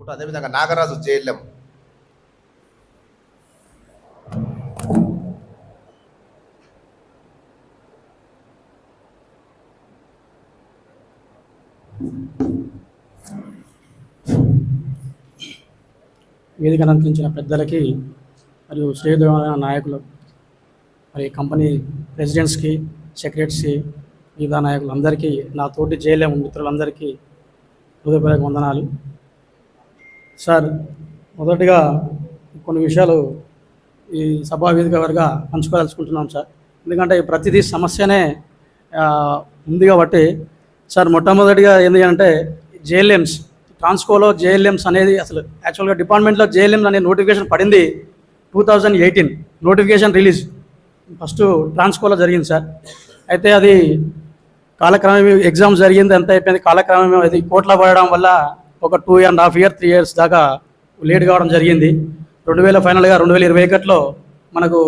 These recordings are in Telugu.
ఇప్పుడు అదేవిధంగా నాగరాజు జైల్యం వేదిక అలంకరించిన పెద్దలకి మరియు శ్రేయమైన నాయకులు మరి కంపెనీ ప్రెసిడెంట్స్కి సెక్రటరీస్కి మిగతా నాయకులందరికీ నా తోటి జైలేం మిత్రులందరికీ హృదయపూర్వక వందనాలు. సార్ మొదటిగా కొన్ని విషయాలు ఈ సభా వేదిక వరగా పంచుకోదలుచుకుంటున్నాం సార్. ఎందుకంటే ప్రతిదీ సమస్యనే ఉంది కాబట్టి సార్ మొట్టమొదటిగా ఏంటి అంటే జేఎల్ఎంస్ ట్రాన్స్కోలో జేఎల్ఎంస్ అనేది అసలు యాక్చువల్గా డిపార్ట్మెంట్లో జేఎల్ఎంస్ అనే నోటిఫికేషన్ పడింది two thousand eighteen notification release. First ట్రాన్స్కోలో జరిగింది సార్. అయితే అది కాలక్రమం ఎగ్జామ్ జరిగింది ఎంత అయిపోయింది. కాలక్రమం అది కోట్ల పడడం వల్ల ఒక two and half year three years దాకా లేట్ కావడం జరిగింది. రెండు వేల ఫైనల్గా రెండు వేల ఇరవై ఒకటిలో మనకు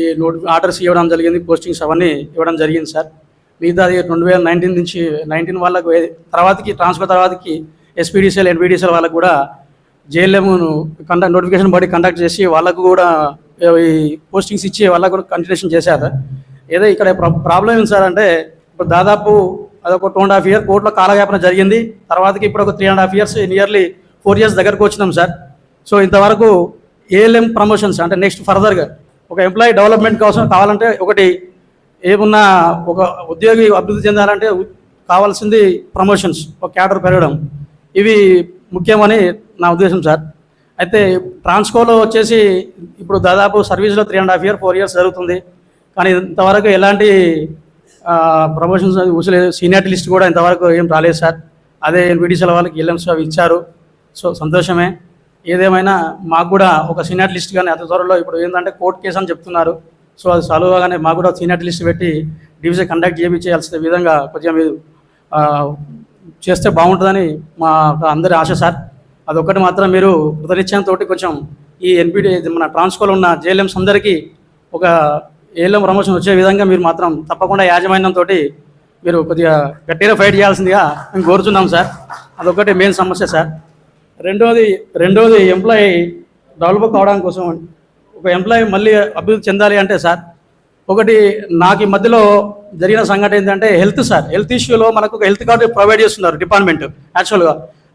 ఈ నోట్ ఆర్డర్స్ ఇవ్వడం జరిగింది పోస్టింగ్స్ అవన్నీ ఇవ్వడం జరిగింది సార్. మిగతాది రెండు వేల నైన్టీన్ నుంచి నైన్టీన్ వాళ్ళకు తర్వాతకి ట్రాన్స్ఫర్ తర్వాతకి ఎస్పీడీసీఎల్ ఎన్పీడీసీఎల్ వాళ్ళకు కూడా జేఎల్ఎంను కండక్ట్ నోటిఫికేషన్ బాడీ కండక్ట్ చేసి వాళ్ళకు కూడా ఈ పోస్టింగ్స్ ఇచ్చి వాళ్ళకు కూడా కంటిన్యూషన్ చేశారు. ఏదో ఇక్కడ ప్రాబ్లం ఏంటి సార్ అంటే ఇప్పుడు దాదాపు అదొక టూ అండ్ హాఫ్ ఇయర్ కోర్టులో కాలయాపన జరిగింది. తర్వాతకి ఇప్పుడు ఒక three and half years nearly four years దగ్గరకు వచ్చినాం సార్. సో ఇంతవరకు ఏఎల్ఎం ప్రమోషన్స్ అంటే నెక్స్ట్ ఫర్దర్గా ఒక ఎంప్లాయీ డెవలప్మెంట్ కోసం కావాలంటే ఒకటి ఏమున్నా ఒక ఉద్యోగి అభివృద్ధి చెందాలంటే కావాల్సింది ప్రమోషన్స్ ఒక క్యాడర్ పెరగడం. ఇవి ముఖ్యమని నా ఉద్దేశం సార్. అయితే ట్రాన్స్కోలో వచ్చేసి ఇప్పుడు దాదాపు సర్వీస్లో three and half year four years జరుగుతుంది. కానీ ఇంతవరకు ఎలాంటి ప్రమోషన్స్ ఊసలేదు సీనియారిటీ లిస్ట్ కూడా ఇంతవరకు ఏం రాలేదు సార్. అదే ఎన్పిటిసీల వాళ్ళకి ఎల్ఎంస్ అవి ఇచ్చారు. సో సంతోషమే. ఏదేమైనా మాకు కూడా ఒక సీనియర్ లిస్ట్ కానీ అతి త్వరలో ఇప్పుడు ఏంటంటే కోర్టు కేసు అని చెప్తున్నారు. సో అది సాల్వ్ కాగానే మాకు కూడా సీనియర్ లిస్ట్ పెట్టి డివిజన్ కండక్ట్ చేయించాల్సిన విధంగా కొద్దిగా మీరు చేస్తే బాగుంటుందని మా అందరి ఆశ సార్. అదొక్కటి మాత్రం మీరు కృతనిశ్చయంతో కొంచెం ఈ ఎన్పిడి మన ట్రాన్స్కోలో ఉన్న జేఎల్ఎంస్ అందరికీ ఒక ఏలో ప్రమోషన్ వచ్చే విధంగా మీరు మాత్రం తప్పకుండా యాజమాన్యంతో మీరు కొద్దిగా గట్టిగా ఫైట్ చేయాల్సిందిగా మేము కోరుతున్నాం సార్. అదొకటి మెయిన్ సమస్య సార్. రెండోది రెండోది ఎంప్లాయీ డెవలప్ కావడం కోసం ఒక ఎంప్లాయీ మళ్ళీ అభివృద్ధి చెందాలి అంటే సార్ ఒకటి నాకు ఈ మధ్యలో జరిగిన సంఘటన ఏంటంటే హెల్త్ సార్. హెల్త్ ఇష్యూలో మనకు ఒక హెల్త్ కార్డు ప్రొవైడ్ చేస్తున్నారు డిపార్ట్మెంట్ యాక్చువల్గా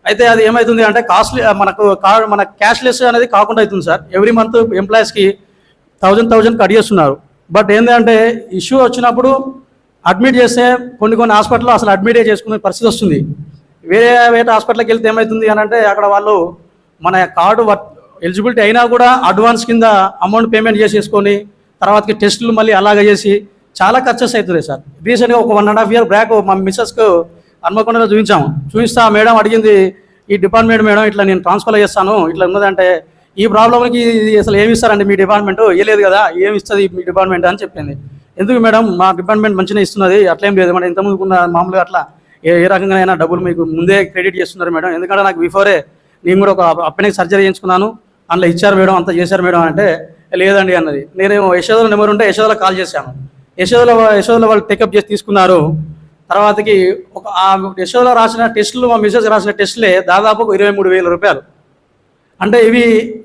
అయితే అది ఏమవుతుంది అంటే కాస్ట్లీ మనకు కార్డ్ మన క్యాష్లెస్ అనేది కాకుండా అవుతుంది సార్. ఎవ్రీ మంత్ ఎంప్లాయీస్కి థౌజండ్ థౌజండ్ కట్ చేస్తున్నారు. బట్ ఏంటంటే ఇష్యూ వచ్చినప్పుడు అడ్మిట్ చేస్తే కొన్ని కొన్ని హాస్పిటల్లో అసలు అడ్మిటే చేసుకునే పరిస్థితి వస్తుంది. వేరే వేరే హాస్పిటల్కి వెళ్తే ఏమవుతుంది అని అంటే అక్కడ వాళ్ళు మన కార్డు ఎలిజిబిలిటీ అయినా కూడా అడ్వాన్స్ కింద అమౌంట్ పేమెంట్ చేసేసుకొని తర్వాతకి టెస్టులు మళ్ళీ అలాగ చేసి చాలా ఖర్చెస్ అవుతుంది సార్. రీసెంట్గా ఒక one and half year back మా మిస్సెస్కు హన్మకొండలో చూపించాము. చూపిస్తా మేడం అడిగింది ఈ డిపార్ట్మెంట్ మేడం ఇట్లా నేను ట్రాన్స్ఫర్ చేస్తాను ఇట్లా ఉన్నదంటే ఈ ప్రాబ్లంకి ఇది అసలు ఏమి ఇస్తారండి మీ డిపార్ట్మెంట్ ఇవ్వలేదు కదా ఏమి ఇస్తుంది మీ డిపార్ట్మెంట్ అని చెప్పింది. ఎందుకు మేడం మా డిపార్ట్మెంట్ మంచిగా ఇస్తున్నది అట్లేం లేదు. మేడం ఇంతకుముందు ఉన్న మామూలుగా అట్లా ఏ ఏ రకంగా అయినా డబ్బులు మీకు ముందే క్రెడిట్ చేస్తున్నారు మేడం ఎందుకంటే నాకు బిఫోరే నేను కూడా ఒక అప్పటికి సర్జరీ చేయించుకున్నాను అందులో ఇచ్చారు మేడం అంతా చేశారు మేడం అంటే లేదండి అన్నది. నేనేమో యశోదల నెంబర్ ఉంటే యశోదల కాల్ చేశాను. యశోదల యశోదల వాళ్ళు టేకప్ చేసి తీసుకున్నారు. తర్వాతకి ఒక యశోదలో యశోదల రాసిన టెస్టులు మా మిసెస్ రాసిన టెస్టులే దాదాపు ఇరవై మూడు వేల రూపాయలు. అంటే ఇవి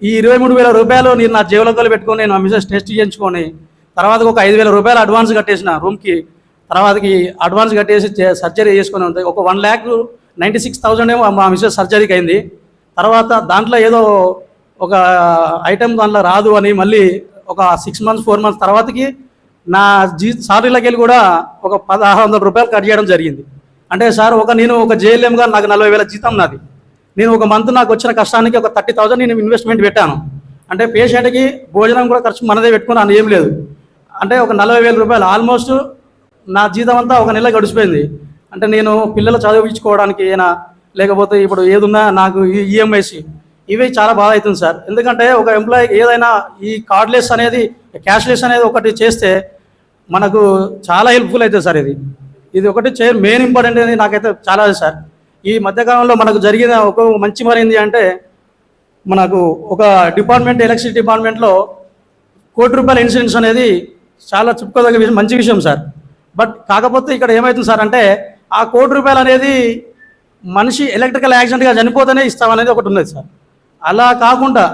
ఈ ఇరవై మూడు వేల రూపాయలు నేను నా జేబులతో పెట్టుకొని నేను మిసెస్ టెస్ట్ చేయించుకొని తర్వాత ఒక ఐదు వేల రూపాయలు అడ్వాన్స్ కట్టేసిన రూమ్కి తర్వాతకి అడ్వాన్స్ కట్టేసి సర్జరీ చేసుకొని ఉంది. ఒక one lakh ninety six thousand ఏమో మా మిసెస్ సర్జరీకి అయింది. తర్వాత దాంట్లో ఏదో ఒక ఐటెం దాంట్లో రాదు అని మళ్ళీ ఒక సిక్స్ మంత్స్ ఫోర్ మంత్స్ తర్వాతకి నా జీ సాలరీలోకి వెళ్ళి కూడా ఒక పదహారు వందల రూపాయలు కట్ చేయడం జరిగింది. అంటే సార్ ఒక నేను ఒక జేఎల్ఎంగా నాకు నలభై వేల జీతం నాది. నేను ఒక మంత్ నాకు వచ్చిన కష్టానికి ఒక థర్టీ థౌసండ్ నేను ఇన్వెస్ట్మెంట్ పెట్టాను. అంటే పేషెంట్కి భోజనం కూడా ఖర్చు మనదే పెట్టుకున్నాను ఏం లేదు. అంటే ఒక నలభై వేల రూపాయలు ఆల్మోస్ట్ నా జీతం అంతా ఒక నెల గడిచిపోయింది. అంటే నేను పిల్లలు చదివించుకోవడానికి అయినా లేకపోతే ఇప్పుడు ఏదున్నా నాకు ఈఎంఐసి ఇవి చాలా బాధ అవుతుంది సార్. ఎందుకంటే ఒక ఎంప్లాయీ ఏదైనా ఈ కార్డ్లెస్ అనేది క్యాష్లెస్ అనేది ఒకటి చేస్తే మనకు చాలా హెల్ప్ఫుల్ అవుతుంది సార్ ఇది. ఇది ఒకటి చే మెయిన్ ఇంపార్టెంట్ అనేది నాకైతే చాలా సార్. ఈ మధ్యకాలంలో మనకు జరిగిన ఒక మంచి మరింది అంటే మనకు ఒక డిపార్ట్మెంట్ ఎలక్ట్రిసిటీ డిపార్ట్మెంట్లో కోటి రూపాయల ఇన్సూరెన్స్ అనేది చాలా చెప్పుకోదగ్గ విషయం మంచి విషయం సార్. బట్ కాకపోతే ఇక్కడ ఏమవుతుంది సార్ అంటే ఆ కోటి రూపాయలు అనేది మనిషి ఎలక్ట్రికల్ యాక్సిడెంట్గా చనిపోతేనే ఇస్తామనేది ఒకటి ఉన్నది సార్. అలా కాకుండా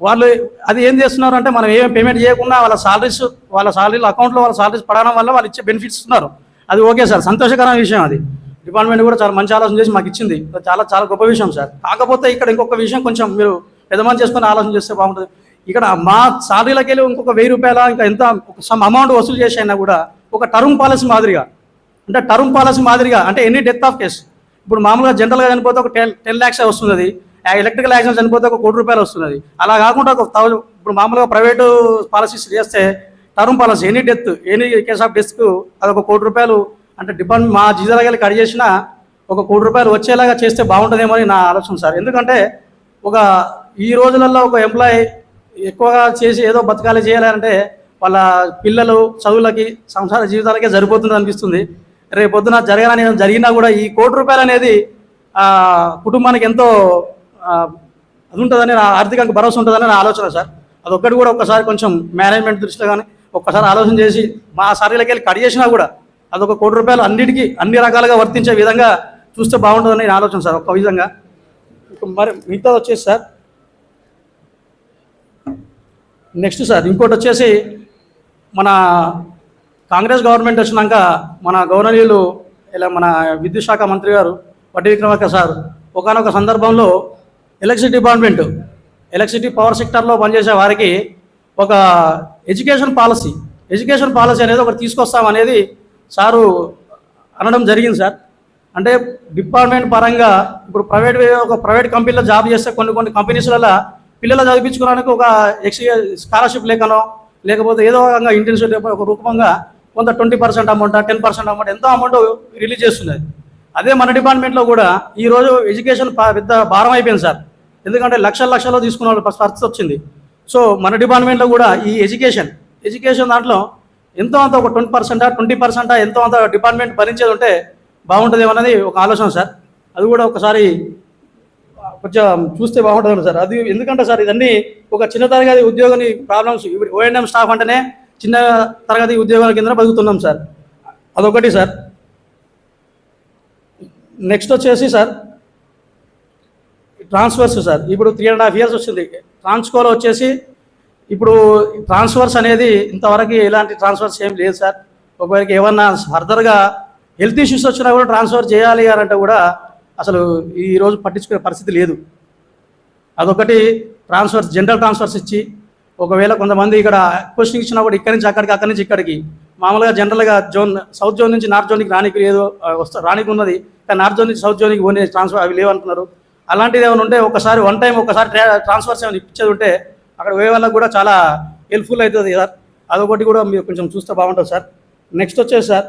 వాళ్ళు అది ఏం చేస్తున్నారు అంటే మనం ఏం పేమెంట్ చేయకుండా వాళ్ళ సాలరీస్ వాళ్ళ సాలరీలు అకౌంట్లో వాళ్ళ సాలరీస్ పడడం వల్ల వాళ్ళు ఇచ్చే బెనిఫిట్స్ ఇస్తున్నారు అది ఓకే సార్ సంతోషకరమైన విషయం అది. డిపార్ట్మెంట్ కూడా చాలా మంచి ఆలోచన చేసి మాకు ఇచ్చింది. చాలా చాలా గొప్ప విషయం సార్. కాకపోతే ఇక్కడ ఇంకొక విషయం కొంచెం మీరు యజమాని చేసుకుని ఆలోచన చేస్తే బాగుంటుంది. ఇక్కడ మా సాలరీలకి వెళ్ళి ఇంకొక వెయ్యి రూపాయల ఇంకా ఎంత సమ్ అమౌంట్ వసూలు చేసి అయినా కూడా ఒక టర్మ్ పాలసీ మాదిరిగా అంటే టర్మ్ పాలసీ మాదిరిగా అంటే ఎనీ డెత్ ఆఫ్ కేస్. ఇప్పుడు మామూలుగా జనరల్గా చనిపోతే ఒక టెన్ టెన్ ల్యాక్స్ వస్తుంది అది ఎలక్ట్రికల్ యాక్సిడెంట్ చనిపోతే ఒక కోటి రూపాయలు వస్తుంది అలా కాకుండా ఒక థౌజండ్ ఇప్పుడు మామూలుగా ప్రైవేటు పాలసీస్ చేస్తే term policy any death any case of డెత్కు అది ఒక కోటి రూపాయలు అంటే డిపార్ట్మెంట్ మా జీతాలకి కట్ చేసినా ఒక కోటి రూపాయలు వచ్చేలాగా చేస్తే బాగుంటుందేమో అని నా ఆలోచన సార్. ఎందుకంటే ఒక ఈ రోజులలో ఒక ఎంప్లాయీ ఎక్కువగా చేసి ఏదో బతకాలి చేయాలంటే వాళ్ళ పిల్లలు చదువులకి సంసార జీవితాలకే సరిపోతుంది అనిపిస్తుంది. రేపు పొద్దున జరగాలని జరిగినా కూడా ఈ కోటి రూపాయలు అనేది కుటుంబానికి ఎంతో అది ఉంటుందని నా ఆర్థికంగా భరోసా ఉంటుందని నా ఆలోచన సార్. అదొక్కటి కూడా ఒక్కసారి కొంచెం మేనేజ్మెంట్ దృష్టిలో కానీ ఒక్కసారి ఆలోచన చేసి మా సారీలకి వెళ్ళి కట్ చేసినా కూడా అదొక కోటి రూపాయలు అన్నిటికీ అన్ని రకాలుగా వర్తించే విధంగా చూస్తే బాగుంటుందని నేను ఆలోచన సార్ ఒక్క విధంగా. మరి మిగతా వచ్చేసి సార్ నెక్స్ట్ సార్ ఇంకోటి వచ్చేసి మన కాంగ్రెస్ గవర్నమెంట్ వచ్చినాక మన గౌరవనీయులు ఇలా మన విద్యుత్ శాఖ మంత్రి గారు వడ్డీ విక్రమార్క సార్ ఒకనొక సందర్భంలో ఎలక్ట్రిసిటీ డిపార్ట్మెంట్ ఎలక్ట్రిసిటీ పవర్ సెక్టర్లో పనిచేసే వారికి ఒక ఎడ్యుకేషన్ పాలసీ ఎడ్యుకేషన్ పాలసీ అనేది ఒకటి తీసుకొస్తామనేది సారు అనడం జరిగింది సార్. అంటే డిపార్ట్మెంట్ పరంగా ఇప్పుడు ప్రైవేట్ ఒక ప్రైవేట్ కంపెనీలో జాబ్ చేస్తే కొన్ని కొన్ని కంపెనీస్లలో పిల్లలు చదివించుకోవడానికి ఒక ఎక్స్ స్కాలర్షిప్ లేకనో లేకపోతే ఏదో రకంగా ఇంటర్న్షిప్ ఒక రూపంగా కొంత twenty percent amount ten percent amount ఎంతో అమౌంట్ రిలీజ్ చేస్తున్నది అదే మన డిపార్ట్మెంట్లో కూడా ఈరోజు ఎడ్యుకేషన్ పెద్ద భారం అయిపోయింది సార్. ఎందుకంటే లక్షల లక్షల్లో తీసుకున్న వాళ్ళు పరిస్థితి వచ్చింది. సో మన డిపార్ట్మెంట్లో కూడా ఈ ఎడ్యుకేషన్ ఎడ్యుకేషన్ దాంట్లో ఎంతో అంత ఒక ట్వంటీ పర్సెంటా ట్వంటీ పర్సెంటా ఎంతో అంత డిపార్ట్మెంట్ భరించేది ఉంటే బాగుంటుందేమన్నది ఒక ఆలోచన సార్. అది కూడా ఒకసారి కొంచెం చూస్తే బాగుంటుంది సార్. అది ఎందుకంటే సార్ ఇదన్నీ ఒక చిన్న తరగతి ఉద్యోగిని ప్రాబ్లమ్స్ ఇప్పుడు ఓఎన్ఎం స్టాఫ్ అంటేనే చిన్న తరగతి ఉద్యోగాల కింద బతుకుతున్నాం సార్. అదొకటి సార్. నెక్స్ట్ వచ్చేసి సార్ ట్రాన్స్ఫర్స్ సార్. ఇప్పుడు త్రీ అండ్ హాఫ్ ఇయర్స్ వచ్చింది. ట్రాన్స్కోలో వచ్చేసి ఇప్పుడు ట్రాన్స్ఫర్స్ అనేది ఇంతవరకు ఎలాంటి ట్రాన్స్ఫర్స్ ఏం లేదు సార్. ఒకవేళ ఏమన్నా ఫర్దర్గా హెల్త్ ఇష్యూస్ వచ్చినా కూడా ట్రాన్స్ఫర్ చేయాలి అని అంటే కూడా అసలు ఈరోజు పట్టించుకునే పరిస్థితి లేదు. అదొకటి ట్రాన్స్ఫర్స్ జనరల్ ట్రాన్స్ఫర్స్ ఇచ్చి ఒకవేళ కొంతమంది ఇక్కడ పోస్టింగ్ ఇచ్చినా కూడా ఇక్కడి నుంచి అక్కడికి అక్కడి నుంచి ఇక్కడికి. మామూలుగా జనరల్గా జోన్ సౌత్ జోన్ నుంచి నార్త్ జోన్కి రానికి లేదు వస్తా రానికి ఉన్నది. కానీ నార్త్ జోన్ నుంచి సౌత్ జోన్కి పోనీ ట్రాన్స్ఫర్ అవి లేవంటున్నారు. అలాంటిది ఏమైనా ఉంటే ఒకసారి వన్ టైం ఒకసారి ట్రా- ట్రాన్స్ఫర్స్ ఏమైనా ఇప్పించేది ఉంటే అక్కడ పోయే వాళ్ళకి కూడా చాలా హెల్ప్ఫుల్ అవుతుంది సార్ అదొకటి కూడా మీరు కొంచెం చూస్తే బాగుంటుంది సార్. నెక్స్ట్ వచ్చేసి సార్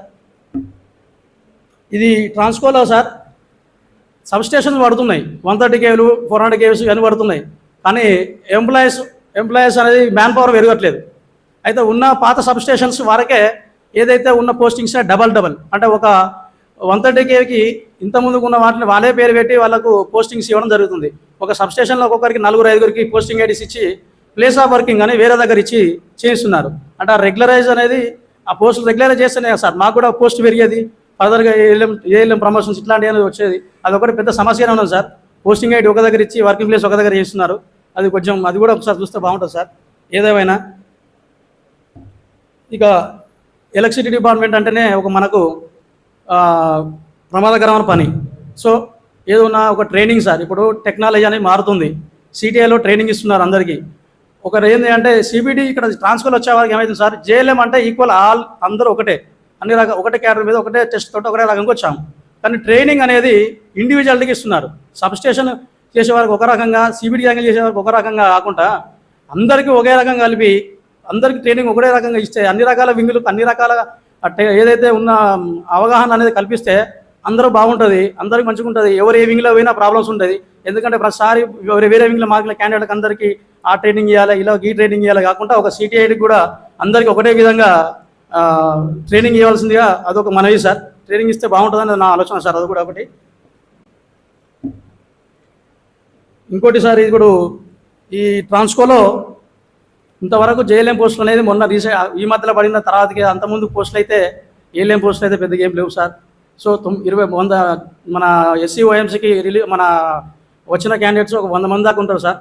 ఇది ట్రాన్స్కోలో సార్. సబ్ స్టేషన్స్ పడుతున్నాయి వన్ థర్టీ కేవీలు ఫోర్ హండ్రెడ్ కేవీస్ ఇవన్నీ పడుతున్నాయి కానీ ఎంప్లాయీస్ ఎంప్లాయీస్ అనేది మ్యాన్ పవర్ పెరగట్లేదు. అయితే ఉన్న పాత సబ్ స్టేషన్స్ వరకే ఏదైతే ఉన్న పోస్టింగ్స్ డబల్ డబల్ అంటే ఒక వన్ థర్టీ కేకి ఇంత ఉన్న వాటిని వాళ్ళే పేరు పెట్టి వాళ్ళకు పోస్టింగ్స్ ఇవ్వడం జరుగుతుంది. ఒక సబ్ స్టేషన్లో ఒక్కొక్కరికి నలుగురు ఐదుగురికి పోస్టింగ్ ఐడీస్ ఇచ్చి ప్లేస్ ఆఫ్ వర్కింగ్ అని వేరే దగ్గర ఇచ్చి చేయిస్తున్నారు. అంటే ఆ రెగ్యులరైజ్ అనేది ఆ పోస్టులు రెగ్యులరైజ్ చేస్తేనే కదా సార్. మాకు కూడా పోస్ట్ పెరిగేది. ఫర్దర్గా ఏఎల్ఎం ఏఎల్ఎం ప్రమోషన్స్ ఇట్లాంటివి అనేది వచ్చేది. అదొకటి పెద్ద సమస్యనే ఉన్నది సార్. పోస్టింగ్ ఐడి ఒక దగ్గర ఇచ్చి వర్కింగ్ ప్లేస్ ఒక దగ్గర చేస్తున్నారు అది కొంచెం అది కూడా ఒకసారి చూస్తే బాగుంటుంది సార్. ఏదేమైనా ఇక ఎలక్ట్రిసిటీ డిపార్ట్మెంట్ అంటేనే ఒక మనకు ప్రమాదకరమైన పని. సో ఏదన్నా ఒక ట్రైనింగ్ సార్. ఇప్పుడు టెక్నాలజీ అనేది మారుతుంది. సిటీఐలో ట్రైనింగ్ ఇస్తున్నారు అందరికీ. ఒకరు ఏంటి అంటే సిబిడి ఇక్కడ ట్రాన్స్ఫర్ వచ్చే వారికి ఏమైంది సార్? జేఎల్ఎం అంటే ఈక్వల్ ఆల్ అందరూ ఒకటే. అన్ని రకాల ఒకటే క్యాడర్ మీద ఒకటే టెస్ట్ తోటి ఒకటే రకంగా వచ్చాము. కానీ ట్రైనింగ్ అనేది ఇండివిజువల్కి ఇస్తున్నారు. సబ్ స్టేషన్ చేసే వారికి ఒక రకంగా సిబిడి యాంగిల్ చేసే వారికి ఒక రకంగా కాకుండా అందరికీ ఒకే రకంగా కలిపి అందరికీ ట్రైనింగ్ ఒకటే రకంగా ఇస్తే అన్ని రకాల వింగులు అన్ని రకాల ఏదైతే ఉన్న అవగాహన అనేది కల్పిస్తే అందరూ బాగుంటుంది అందరికి మంచిగా ఉంటుంది ఎవరు ఏ వింగ్లో పోయినా ప్రాబ్లమ్స్ ఉంటుంది. ఎందుకంటే ప్రతిసారి వేరే వేరే వింగ్లో మార్కుల క్యాండిడేట్కి అందరికీ ఆ ట్రైనింగ్ ఇవ్వాలి ఇలా ఈ ట్రైనింగ్ ఇవ్వాలి కాకుండా ఒక సిటీఐడికి కూడా అందరికీ ఒకటే విధంగా ట్రైనింగ్ ఇవ్వాల్సిందిగా అదొక మనవి సార్. ట్రైనింగ్ ఇస్తే బాగుంటుందని నా ఆలోచన సార్ అది కూడా ఒకటి. ఇంకోటి సార్ ఇది కూడా ఈ ట్రాన్స్కోలో ఇంతవరకు జేఎల్ఎం పోస్టులు అనేది మొన్న రీసెంట్ ఈ మధ్యలో పడిన తర్వాతకి అంతకుముందు పోస్టులు అయితే ఏఎల్ఎం పోస్టులు అయితే పెద్దగా ఏం లేవు సార్. సో ఇరవై వంద మన ఎస్సీ ఓఎంసీకి రిలీ మన వచ్చిన క్యాండిడేట్స్ ఒక వంద మంది దాకా ఉంటారు సార్.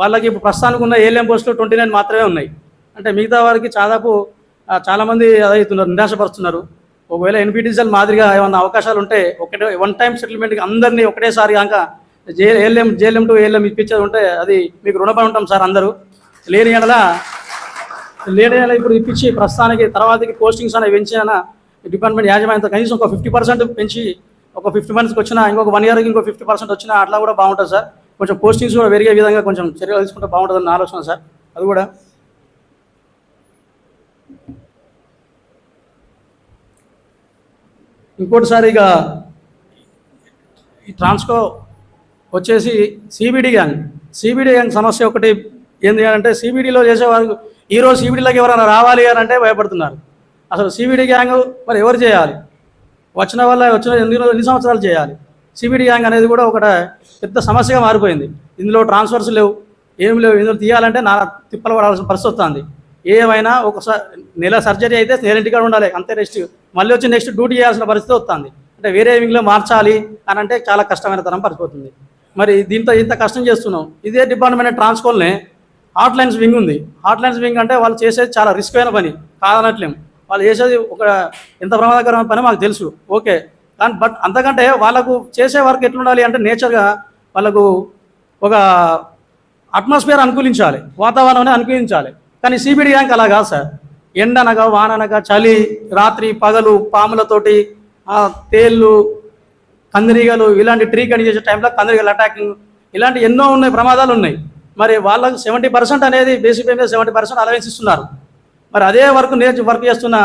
వాళ్ళకి ఇప్పుడు ప్రస్తుతానికి ఉన్న ఏలియం పోస్టులు ట్వంటీ నైన్ మాత్రమే ఉన్నాయి. అంటే మిగతా వారికి దాదాపు చాలామంది అదవుతున్నారు నిరాశపరుస్తున్నారు. ఒకవేళ ఎన్పిటిజల్ మాదిరిగా ఏమన్నా అవకాశాలు ఉంటే ఒకటే వన్ టైం సెటిల్మెంట్కి అందరినీ ఒకటేసారి కనుక J ALM JLM to ALM ఇప్పించేది ఉంటే అది మీకు రుణపడి ఉంటాం సార్ అందరూ. లేని ఎడల లేని ఎడల ఇప్పుడు ఇప్పించి ప్రస్తుతానికి తర్వాతకి పోస్టింగ్స్ అనేవి పెంచిన డిపార్ట్మెంట్ యాజమాన్యంతో కనీసం ఒక ఫిఫ్టీ పర్సెంట్ పెంచి ఒక ఫిఫ్టీ మంత్స్కి వచ్చినా ఇంకొక వన్ ఇయర్కి ఇంకో ఫిఫ్టీ పర్సెంట్ వచ్చినా అట్లా కూడా బాగుంటుంది సార్. కొంచెం పోస్టింగ్స్ కూడా పెరిగే విధంగా కొంచెం చర్యలు తీసుకుంటే బాగుంటుందని ఆలోచన సార్. అది కూడా. ఇంకోటిసారి ఇక ఈ ట్రాన్స్కో వచ్చేసి సిబిడి గ్యాంగ్ సిబిడి గ్యాంగ్ సమస్య ఒకటి ఏంది అంటే సిబిడిలో చేసేవారు ఈరోజు సిబిడిలోకి ఎవరైనా రావాలి అని అంటే భయపడుతున్నారు. అసలు సిబిడి గ్యాంగ్ మరి ఎవరు చేయాలి? వచ్చిన వల్ల వచ్చిన ఎన్ని ఎన్ని సంవత్సరాలు చేయాలి? సిబిడి గ్యాంగ్ అనేది కూడా ఒక పెద్ద సమస్యగా మారిపోయింది. ఇందులో ట్రాన్స్ఫర్స్ లేవు ఏం లేవు ఇందులో తీయాలంటే నా తిప్పలు పడాల్సిన పరిస్థితి వస్తుంది. ఏమైనా ఒకసారి నెల సర్జరీ అయితే నెల ఇంటికాడ ఉండాలి అంతే నెక్స్ట్ మళ్ళీ వచ్చి నెక్స్ట్ డ్యూటీ చేయాల్సిన పరిస్థితి వస్తుంది. అంటే వేరే వింగ్లో మార్చాలి అని అంటే చాలా కష్టమైన తరం పరిపోతుంది మరి దీంతో ఇంత కష్టం చేస్తున్నాం. ఇదే డిపార్ట్మెంట్ ట్రాన్స్కోల్నే హాట్లైన్స్ వింగ్ ఉంది. హాట్లైన్స్ వింగ్ అంటే వాళ్ళు చేసేది చాలా రిస్క్ అయిన పని కాదనట్లేం. వాళ్ళు చేసేది ఒక ఎంత ప్రమాదకరమైన పని మాకు తెలుసు. ఓకే. కానీ బట్ అంతకంటే వాళ్ళకు చేసే వర్క్ ఎట్లుండాలి అంటే నేచర్గా వాళ్ళకు ఒక అట్మాస్ఫియర్ అనుకూలించాలి వాతావరణాన్ని అనుకూలించాలి. కానీ సిబిడి ర్యాంక్ అలా కాదు సార్. ఎండనగా వాననగా చలి రాత్రి పగలు పాములతోటి తేళ్ళు కందిరీగలు ఇలాంటి ట్రీ కట్ చేసే టైంలో కందిరీగలు అటాకింగ్ ఇలాంటి ఎన్నో ఉన్నాయి ప్రమాదాలు ఉన్నాయి. మరి వాళ్ళకు సెవెంటీ పర్సెంట్ అనేది బేసిక్ పే మీద సెవెంటీ పర్సెంట్ అలవెన్స్ ఇస్తున్నారు. మరి అదే వర్క్ నేర్చు వర్క్ చేస్తున్న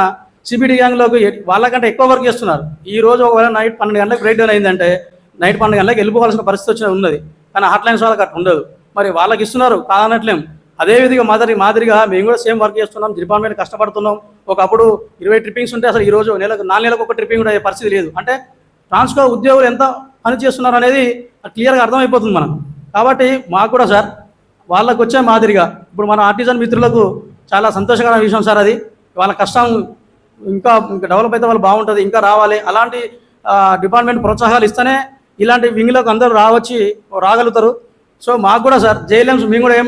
సిబిడి గ్యాంగ్లోకి వాళ్ళకంటే ఎక్కువ వర్క్ చేస్తున్నారు. ఈ రోజు ఒకవేళ నైట్ పన్నెండు గంటలకు బ్రేక్ డౌన్ అయిందంటే నైట్ పన్నెండు గంటలకు వెళ్ళిపోవాల్సిన పరిస్థితి వచ్చిన ఉన్నది. కానీ హాట్లైన్స్ వాళ్ళకి అట్లా ఉండదు. మరి వాళ్ళకి ఇస్తున్నారు కాదనట్లేం. అదే విధంగా మాదిరి మాదిరిగా మేము కూడా సేమ్ వర్క్ చేస్తున్నాం. డిపార్ట్మెంట్ కష్టపడుతున్నాం. ఒకప్పుడు ఇరవై ట్రిప్పింగ్స్ ఉంటే అసలు ఈ రోజు నెలకు నాలుగు నెలలకు ఒక ట్రిప్పింగ్ కూడా అయ్యే పరిస్థితి లేదు. అంటే ట్రాన్స్కో ఉద్యోగులు ఎంత పని చేస్తున్నారు అనేది క్లియర్గా అర్థమైపోతుంది మనం కాబట్టి మాకు కూడా సార్ వాళ్ళకు వచ్చే మాదిరిగా. ఇప్పుడు మన ఆర్టిజన్ మిత్రులకు చాలా సంతోషకరమైన విషయం సార్ అది. వాళ్ళ కష్టం ఇంకా ఇంకా డెవలప్ అయితే వాళ్ళు బాగుంటుంది ఇంకా రావాలి. అలాంటి డిపార్ట్మెంట్ ప్రోత్సాహాలు ఇస్తేనే ఇలాంటి వింగ్లోకి అందరూ రావచ్చి రాగలుగుతారు. సో మాకు కూడా సార్ జేఎల్ఎంస్ మేము కూడా ఏం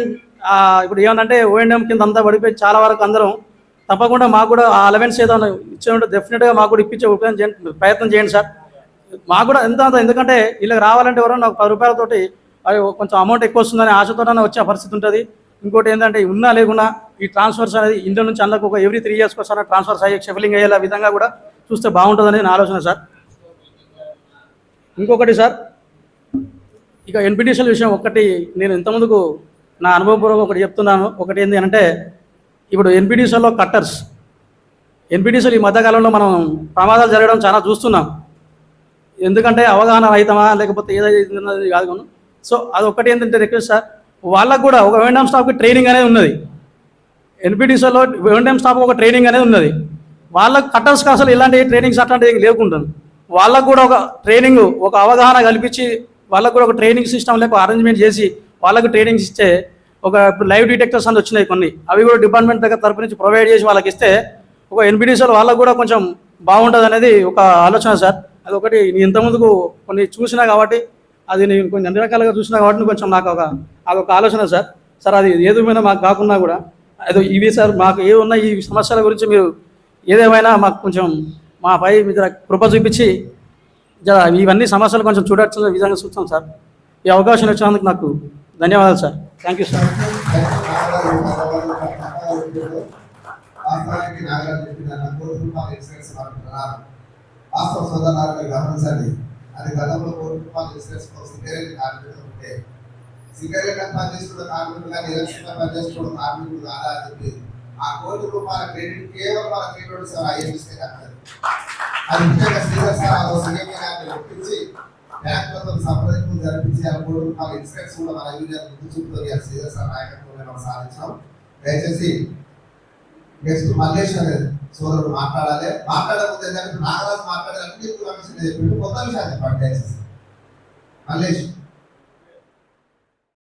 ఇప్పుడు ఏమంటే ఓఎన్ఎం కింద అంతా పడిపోయి చాలా వరకు అందరం తప్పకుండా మాకు కూడా ఆ అలవెన్స్ ఏదైనా ఇచ్చే ఉంటే డెఫినెట్గా మాకు కూడా ఇప్పించే ఉపయోగం చేయండి ప్రయత్నం చేయండి సార్. మాకు కూడా ఎంత అంత ఎందుకంటే వీళ్ళకి రావాలంటే ఎవరైనా నాకు పది రూపాయలతోటి కొంచెం అమౌంట్ ఎక్కువ వస్తుందని ఆశతోనే వచ్చే పరిస్థితి ఉంటుంది. ఇంకోటి ఏంటంటే ఉన్నా లేకున్నా ఈ ట్రాన్స్ఫర్స్ అనేది ఇంట్లో నుంచి అందులోకి ఒక ఎవ్రీ త్రీ ఇయర్స్కి ఒకసారి ట్రాన్స్ఫర్స్ అయ్యే షఫలింగ్ అయ్యేలా విధంగా కూడా చూస్తే బాగుంటుందని నా ఆలోచన సార్. ఇంకొకటి సార్ ఇక ఎన్పిటిషియల్ విషయం ఒకటి నేను ఇంతకుముందుకు నా అనుభవపూర్వకం ఒకటి చెప్తున్నాను. ఒకటి ఏంటి అంటే ఇప్పుడు ఎన్పిటిషియల్లో కట్టర్స్ ఎన్పిటిషియల్ ఈ మధ్యకాలంలో మనం ప్రమాదాలు జరగడం చాలా చూస్తున్నాం. ఎందుకంటే అవగాహన రహితమా లేకపోతే ఏదైతే కాదు సో అది ఒకటి ఏంటంటే రిక్వెస్ట్ సార్ వాళ్ళకు కూడా ఒక వెండమ్ స్టాఫ్కి ట్రైనింగ్ అనేది ఉన్నది. ఎన్పిటిసీలో వెండమ్ స్టాఫ్ ఒక ట్రైనింగ్ అనేది ఉన్నది. వాళ్ళకు కట్టర్స్కి అసలు ఇలాంటి ట్రైనింగ్స్ అట్లాంటివి లేకుంటుంది వాళ్ళకు కూడా ఒక ట్రైనింగ్ ఒక అవగాహన కల్పించి వాళ్ళకు కూడా ఒక ట్రైనింగ్ సిస్టమ్ లేక అరేంజ్మెంట్ చేసి వాళ్ళకు ట్రైనింగ్స్ ఇస్తే ఒక ఇప్పుడు లైవ్ డిటెక్టర్స్ అని వచ్చినాయి కొన్ని. అవి కూడా డిపార్ట్మెంట్ దగ్గర తరపు నుంచి ప్రొవైడ్ చేసి వాళ్ళకి ఇస్తే ఒక ఎన్పిటిసీలో వాళ్ళకు కూడా కొంచెం బాగుంటుంది అనేది ఒక ఆలోచన సార్. అది ఒకటి నేను ఇంతకుముందుకు కొన్ని చూసినా కాబట్టి అది నేను కొన్ని అన్ని రకాలుగా చూసినా కాబట్టి కొంచెం నాకు ఒక అదొక ఆలోచన సార్. సార్ అది ఏదేమైనా మాకు కాకుండా కూడా అదో ఇవి సార్ మాకు ఏ ఉన్న ఈ సమస్యల గురించి మీరు ఏదేమైనా మాకు కొంచెం మా పై మీ కృప చూపించి ఇవన్నీ సమస్యలు కొంచెం చూడాల్సిన విధంగా చూస్తాం సార్. ఈ అవకాశం ఇచ్చినందుకు నాకు ధన్యవాదాలు సార్. థ్యాంక్ యూ సార్ వాస్తవ గమనించండి. అది గతంలో కోటి రూపాయలు ఇన్సూరెన్స్ సిగరెట్ పనిచేస్తున్న కార్మికులు కానీ ఎలక్షన్ పనిచేస్తున్న కార్మికులు కాదా అని చెప్పి ఆ కోటి రూపాయల క్రెడిట్ కేవలం మన క్రెడిట్ సార్ ఐఎంఎస్కే కట్టారు. అది ముఖ్యంగా శ్రీధర్ సార్ ఆ రోజు గారిని ఒప్పించి బ్యాంకులతో సంప్రదింపులు జరిపించి ఆ కోటి రూపాయల ఇన్సూరెన్స్ కూడా మన యూనియన్ ముందు చూపుతుంది ఆ శ్రీధర్ సార్ నాయకత్వంలో మనం సాధించాం. దయచేసి నెక్స్ట్ మల్లేష్ అనేది సోదరుడు మాట్లాడాలి. మాట్లాడకపోతే ఏంటంటే నాగరాజు మాట్లాడాలంటే ఎక్కువ విషయం చెప్పిండు. కొత్త విషయాలు చెప్పండి దయచేసి. మల్లేష్.